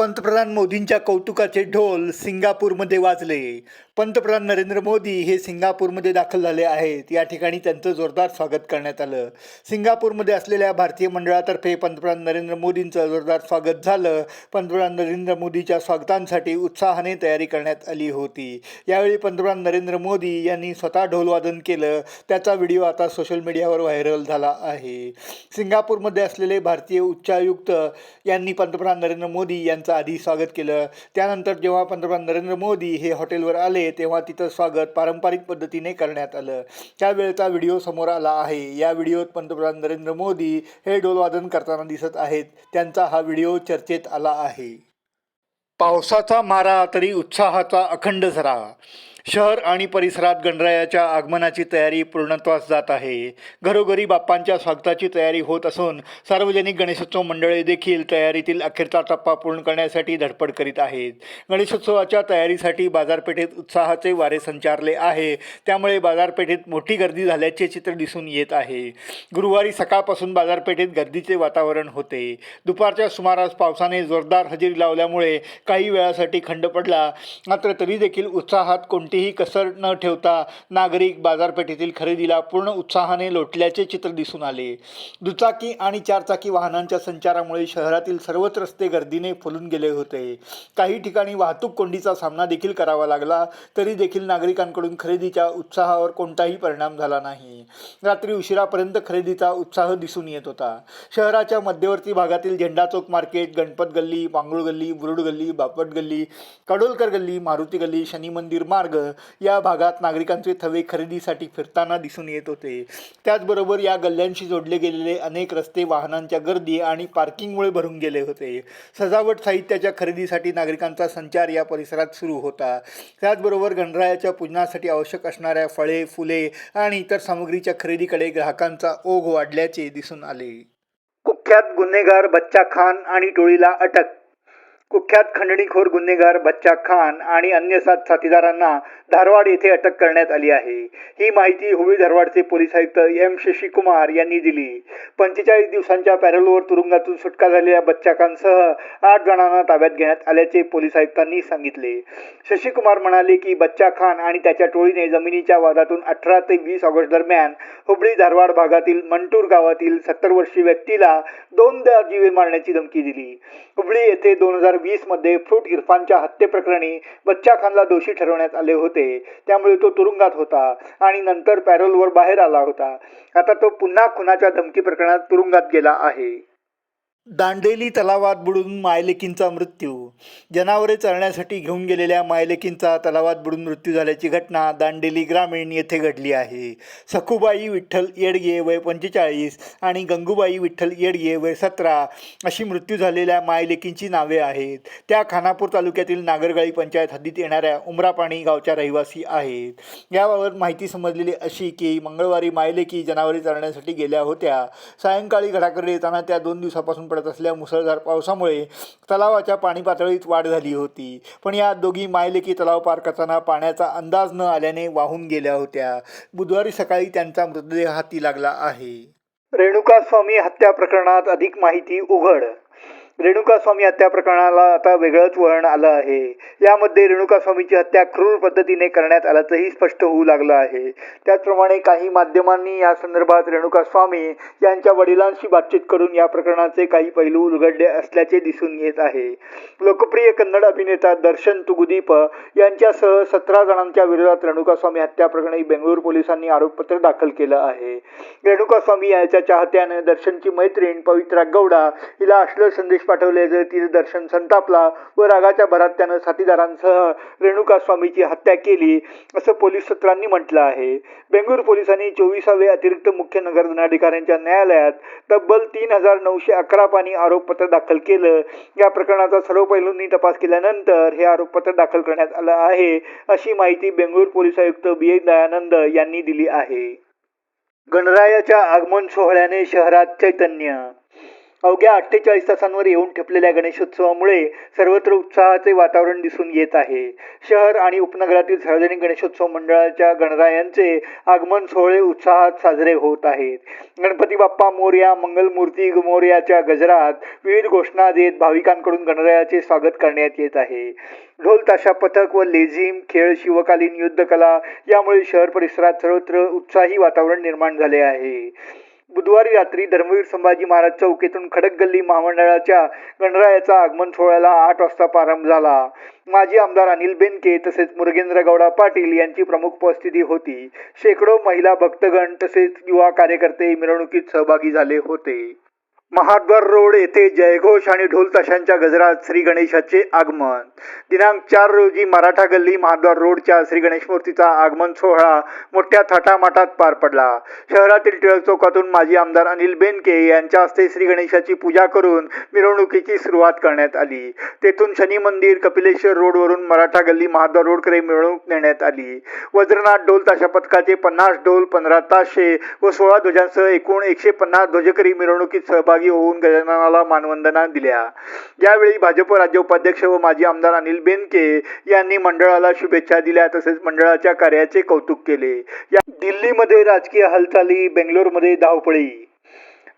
पंतप्रधान मोदींच्या कौतुकाचे ढोल सिंगापूरमध्ये वाजले. पंतप्रधान नरेंद्र मोदी हे सिंगापूरमध्ये दाखल झाले आहेत. या ठिकाणी त्यांचं जोरदार स्वागत करण्यात आलं. सिंगापूरमध्ये असलेल्या भारतीय मंडळातर्फे पंतप्रधान नरेंद्र मोदींचं जोरदार स्वागत झालं. पंतप्रधान नरेंद्र मोदीच्या स्वागतांसाठी उत्साहाने तयारी करण्यात आली होती. यावेळी पंतप्रधान नरेंद्र मोदी यांनी स्वतः ढोलवादन केलं. त्याचा व्हिडिओ आता सोशल मीडियावर व्हायरल झाला आहे. सिंगापूरमध्ये असलेले भारतीय उच्चायुक्त यांनी पंतप्रधान नरेंद्र मोदी यांचा आधी स्वागत केलं. त्यानंतर जेव्हा पंतप्रधान नरेंद्र मोदी हे हॉटेलवर आले तेव्हा तिथं स्वागत पारंपरिक पद्धतीने करण्यात आलं. त्यावेळेचा व्हिडिओ समोर आला आहे. या व्हिडिओत पंतप्रधान नरेंद्र मोदी हे डोलवादन करताना दिसत आहेत. त्यांचा हा व्हिडिओ चर्चेत आला आहे. पावसाचा मारा तरी उत्साहाचा अखंड झरा. शहर आणि परिसरात गणरायाच्या आगमनाची तयारी पूर्णत्वास जात आहे. घरोघरी बाप्पांच्या स्वागताची तयारी होत असून सार्वजनिक गणेशोत्सव मंडळे देखील तयारीतील अखेरचा टप्पा पूर्ण करण्यासाठी धडपड करीत आहेत. गणेशोत्सवाच्या तयारीसाठी बाजारपेठेत उत्साहाचे वारे संचारले आहे. त्यामुळे बाजारपेठेत मोठी गर्दी झाल्याचे चित्र दिसून येत आहे. गुरुवारी सकाळपासून बाजारपेठेत गर्दीचे वातावरण होते. दुपारच्या सुमारास पावसाने जोरदार हजेरी लावल्यामुळे काही वेळासाठी खंड पडला. मात्र तरी देखील उत्साहात कोणतीही कसर न ठेवता नागरिक बाजारपेठेतील खरेदीला पूर्ण उत्साहाने लोटल्याचे चित्र दिसून आले. दुचाकी आणि चारचाकी वाहनांच्या संचारामुळे शहरातील सर्वच रस्ते गर्दीने फुलून गेले होते. काही ठिकाणी वाहतूक कोंडीचा सामना देखील करावा लागला तरी देखील नागरिकांकडून खरेदीच्या उत्साहावर कोणताही परिणाम झाला नाही. रात्री उशिरापर्यंत खरेदीचा उत्साह दिसून येत होता. शहराच्या मध्यवर्ती भागातील झेंडा चौक मार्केट गणपत गल्ली पांगुळ गल्ली बुरुड गल्ली बापट गल्ली कडोलकर गल्ली मारुती गल्ली शनी मंदिर मार्ग या भागात नागरिकांचे थवे खरेदीसाठी फिरताना दिसून येत होते. त्याचबरोबर या गल्ल्यांशी जोडले गेलेले अनेक रस्ते वाहनांच्या गर्दी आणि पार्किंगमुळे भरून गेले होते. सजावट साहित्याच्या खरेदीसाठी नागरिकांचा संचार या परिसरात सुरू होता. त्याचबरोबर गणरायाच्या पूजनासाठी आवश्यक असणाऱ्या फळे फुले आणि इतर सामग्रीच्या खरेदीकडे ग्राहकांचा ओघ वाढल्याचे दिसून आले. कुख्यात गुन्हेगार बच्चा खान आणि टोळीला अटक कुख्यात खंडणीखोर गुन्हेगार बच्चा खान आणि अन्य सात साथीदारांना धारवाड येथे अटक करण्यात आली आहे. ही माहिती हुबळी धारवाडचे पोलीस आयुक्त एम शशिकुमार यांनी दिली. पंचेचाळीस दिवसांच्या पॅरोलवर तुरुंगातून सुटका झालेल्या बच्चा खानसह आठ जणांना ताब्यात घेण्यात आल्याचे पोलीस आयुक्तांनी सांगितले. शशिकुमार म्हणाले की बच्चा खान आणि त्याच्या टोळीने जमिनीच्या वादातून अठरा ते वीस ऑगस्ट दरम्यान हुबळी धारवाड भागातील मंटूर गावातील सत्तर वर्षीय व्यक्तीला दोनदा जीवे मारण्याची धमकी दिली. हुबळी येथे दोन हजार वीसमध्ये फ्रूट इरफानच्या हत्येप्रकरणी बच्चा खानला दोषी ठरवण्यात आले होते. त्यामुळे तो तुरुंगात होता आणि नंतर पॅरोलवर बाहेर आला होता. आता तो पुन्हा खुनाच्या धमकी प्रकरणात तुरुंगात गेला आहे. दांडेली तलावात बुडून मायलेकींचा मृत्यू. जनावरे चरण्यासाठी घेऊन गेलेल्या मायलेकींचा तलावात बुडून मृत्यू झाल्याची घटना दांडेली ग्रामीण येथे घडली आहे. सखुबाई विठ्ठल येडगे वय पंचेचाळीस आणि गंगूबाई विठ्ठल येडगे वय सतरा अशी मृत्यू झालेल्या मायलेकींची नावे आहेत. त्या खानापूर तालुक्यातील नागरगाळी पंचायत हद्दीत येणाऱ्या उमरापाणी गावच्या रहिवासी आहेत. याबाबत माहिती समजलेली अशी की मंगळवारी मायलेकी जनावरे चरण्यासाठी गेल्या होत्या. सायंकाळी घराकडे येताना त्या दोन दिवसापासून पडत असल्या मुसळधार पावसामुळे तलावाच्या पाणी पातळीत वाढ झाली होती. पण या दोघी मायलेकी तलाव पार करताना पाण्याचा अंदाज न आल्याने वाहून गेल्या होत्या. बुधवारी सकाळी त्यांचा मृतदेह हाती लागला आहे. रेणुका स्वामी हत्या प्रकरणात अधिक माहिती उघड रेणुका स्वामी हत्या प्रकरणाला आता वेगळंच वळण आलं आहे. यामध्ये रेणुका स्वामीची हत्या क्रूर पद्धतीने करण्यात आल्याचंही स्पष्ट होऊ लागलं आहे. त्याचप्रमाणे काही माध्यमांनी या संदर्भात रेणुका स्वामी यांच्या वडिलांशी बातचीत करून या प्रकरणाचे काही पैलू उलगडले असल्याचे दिसून येत आहे. लोकप्रिय कन्नड अभिनेता दर्शन तुगुदीप यांच्यासह सतरा जणांच्या विरोधात रेणुका स्वामी हत्या प्रकरणी बेंगळूर पोलिसांनी आरोपपत्र दाखल केलं आहे. रेणुका स्वामी याच्या चाहत्याने दर्शनची मैत्रीण पवित्रा गौडा हिला अश्लील संदेश पाठवले पाठवल्याचे तिचे दर्शन संतापला व रागाच्या भरात त्यानं साथीदारांसह रेणुका स्वामीची हत्या केली असं पोलीस सूत्रांनी म्हटलं आहे. बेंगळूर पोलिसांनी चोवीसावे अतिरिक्त मुख्य नगर दंडाधिकाऱ्यांच्या न्यायालयात तब्बल तीन हजार नऊशे अकरा पाणी आरोपपत्र दाखल केलं. या प्रकरणाचा सर्व पैलूंनी तपास केल्यानंतर हे आरोपपत्र दाखल करण्यात आलं आहे अशी माहिती बेंगळूर पोलीस आयुक्त बी. एस दयानंद यांनी दिली आहे. गणरायाच्या आगमन सोहळ्याने शहरात चैतन्य अवघ्या अठ्ठेचाळीस तासांवर येऊन ठेपलेल्या गणेशोत्सवामुळे सर्वत्र उत्साहाचे वातावरण दिसून येत आहे. शहर आणि उपनगरातील सार्वजनिक गणेशोत्सव मंडळाच्या गणरायांचे आगमन सोहळे उत्साहात साजरे होत आहेत. गणपती बाप्पा मोर्या मंगलमूर्ती मोर्याच्या गजरात विविध घोषणा देत भाविकांकडून गणरायाचे स्वागत करण्यात येत आहे. ढोल ताशा पथक व लेझिम खेळ शिवकालीन युद्धकला यामुळे शहर परिसरात सर्वत्र उत्साही वातावरण निर्माण झाले आहे. बुधवारी रात्री धर्मवीर संभाजी महाराज चौक येथून खडक गल्ली महामंडळाच्या गणरायाचा आगमन सोहळ्याला आठ वाजता प्रारंभ झाला. माजी आमदार अनिल बेनके तसेच मुरगेंद्र गौडा पाटील यांची प्रमुख उपस्थिती होती. शेकडो महिला भक्तगण तसेच युवा कार्यकर्ते मिरवणुकीत सहभागी झाले होते. महाद्वार रोड येथे जयघोष आणि ढोल ताशांच्या गजरात श्री गणेशाचे आगमन. दिनांक चार रोजी मराठा गल्ली महाद्वार रोडच्या श्री गणेश मूर्तीचा आगमन सोहळा मोठ्या थाटामाटात पार पडला. शहरातील टिळक चौकातून माजी आमदार अनिल बेनके यांच्या हस्ते श्री गणेशाची पूजा करून मिरवणुकीची सुरुवात करण्यात आली. तेथून शनी मंदिर कपिलेश्वर रोडवरून मराठा गल्ली महाद्वार रोडकडे मिरवणूक नेण्यात आली. वज्रनाथ ढोल ताशा पथकाचे पन्नास ढोल पंधरा ताशे व सोळा ध्वजांसह एकूण एकशे पन्नास ध्वजकरी मिरवणुकीत सहभागी होऊन गजाननाला मानवंदना दिल्या. यावेळी भाजप राज्य उपाध्यक्ष व माजी आमदार अनिल बेनके यांनी मंडळाला शुभेच्छा दिल्या तसेच मंडळाच्या कार्याचे कौतुक केले. या दिल्लीमध्ये राजकीय हालचाली बेंगलोरमध्ये धावपळी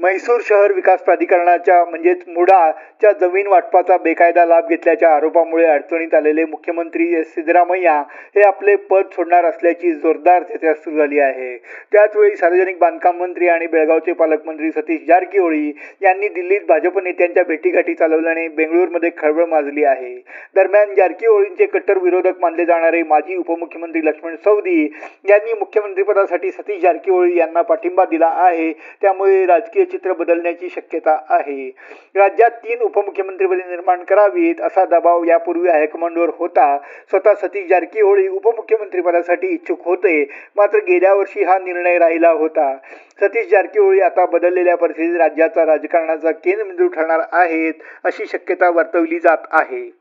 म्हैसूर शहर विकास प्राधिकरणाच्या म्हणजेच मुडाच्या जमीन वाटपाचा बेकायदा लाभ घेतल्याच्या आरोपामुळे अडचणीत आलेले मुख्यमंत्री एस सिद्धरामय्या हे आपले पद सोडणार असल्याची जोरदार चर्चा सुरू झाली आहे. त्याचवेळी सार्वजनिक बांधकाम मंत्री आणि बेळगावचे पालकमंत्री सतीश जारकिहोळी यांनी दिल्लीत भाजप नेत्यांच्या भेटीगाठी चालवल्याने बेंगळूरमध्ये खळबळ माजली आहे. दरम्यान जारकिहोळींचे कट्टर विरोधक मानले जाणारे माजी उपमुख्यमंत्री लक्ष्मण सौदी यांनी मुख्यमंत्रीपदासाठी सतीश जारकिहोळी यांना पाठिंबा दिला आहे. त्यामुळे राजकीय चित्र बदलण्याची शक्यता आहे. राज्यात तीन उपमुख्यमंत्रीपदे निर्माण करावीत असा दबाव यापूर्वी हायकमांडवर होता. स्वतः सतीश जारकीहोळी उपमुख्यमंत्रीपदासाठी इच्छुक होते. मात्र गेल्या वर्षी हा निर्णय राहिला होता. सतीश जारकीहोळी आता बदललेल्या परिस्थितीत राज्याचा राजकारणाचा केंद्रबिंदू ठरणार आहेत अशी शक्यता वर्तवली जात आहे.